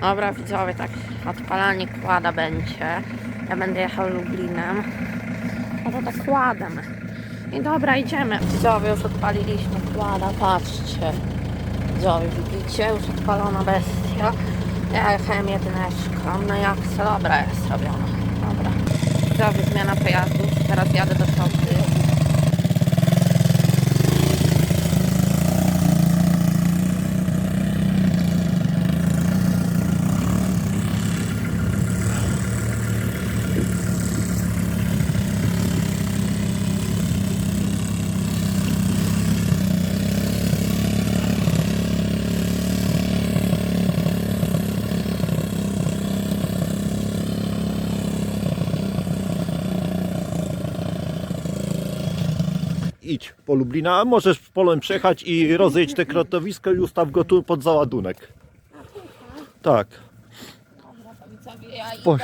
Dobra, widzowie, tak odpalanie kłada będzie. Ja będę jechał Lublinem. No to tak kładem. I dobra, idziemy. Widzowie, już odpaliliśmy kłada, patrzcie. Widzowie, widzicie? Już odpalona bestia. Ja jechałem jedyneczką, no jak co? Dobra, jest robiona. Dobra. Widzowie, zmiana pojazdu. Teraz jadę do Sopy. Idź po Lublina, a możesz polem przejechać i rozejść te krotowisko i ustaw go tu pod załadunek. Tak. Dobra, to widzowie, ja Po-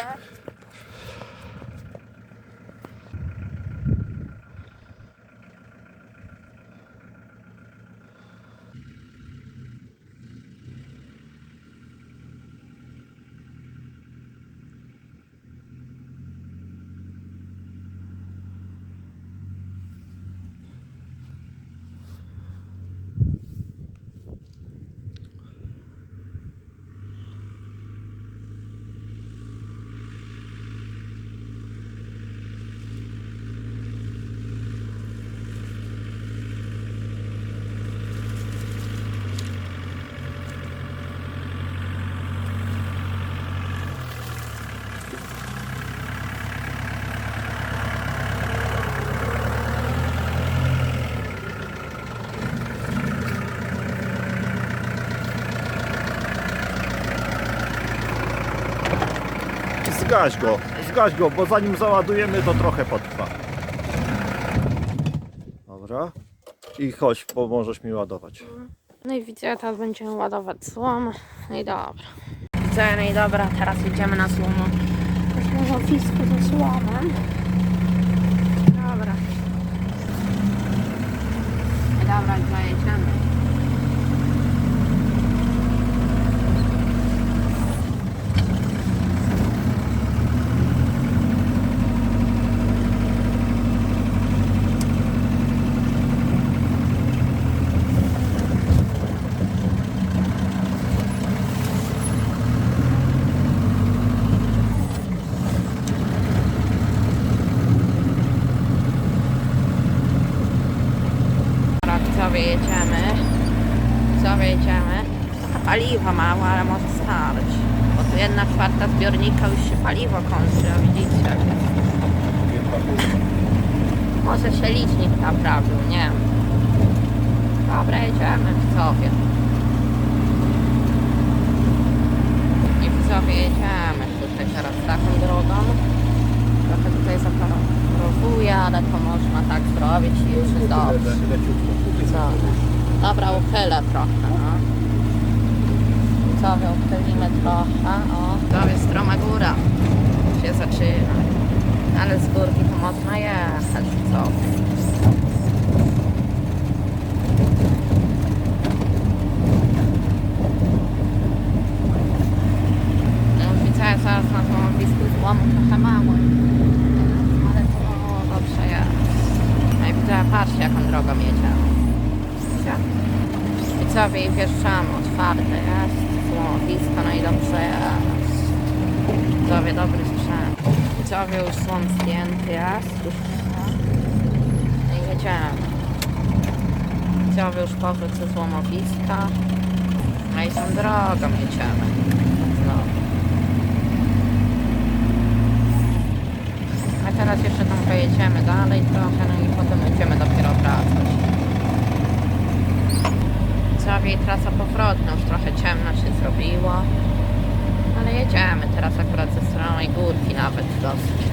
Zgaś go, zgaś go, bo zanim załadujemy to trochę potrwa. Dobra. I chodź, pomożesz mi ładować. No i widzę, teraz będziemy ładować złom. No i dobra. Widzę, no i dobra, teraz idziemy na. Myślę, że fisku ze słomem. Dobra. No i dobra, zajedziemy. Dobra, widzowie, jedziemy. Widzowie, jedziemy. Trochę paliwa mało, ale może starć. Bo tu jedna czwarta zbiornika już się paliwo kończy, a widzicie jak. Może się licznik naprawił, nie wiem. Dobra, jedziemy, widzowie. I widzowie, jedziemy tutaj teraz taką drogą. Trochę tutaj zaparowuję, ale to można tak zrobić i już jest dobrze. Co? Dobra, uchylę trochę, no. Uchylimy trochę, o. To jest stroma góra. Się zaczyna. Ale z górki to można jechać, co? No, widzę, zaraz na tą blisku złomu trochę. Ale to dobrze jest. No i widzę, patrzcie jaką drogą jedziemy. Widzowie i wjeżdżamy, otwarte jest, złomowisko, no i dobrze jest. Widzowie, dobry sprzęt. Widzowie już są zdjęty jest, już no i jedziemy. Widzowie już powrót ze złomowiska. No i tą drogą jedziemy. No. A teraz jeszcze tam pojedziemy dalej trochę, no i potem będziemy dopiero wracać. Widzowie, trasa powrotna, już trochę ciemno się zrobiło. Ale jedziemy teraz akurat ze strony górki nawet dosyć.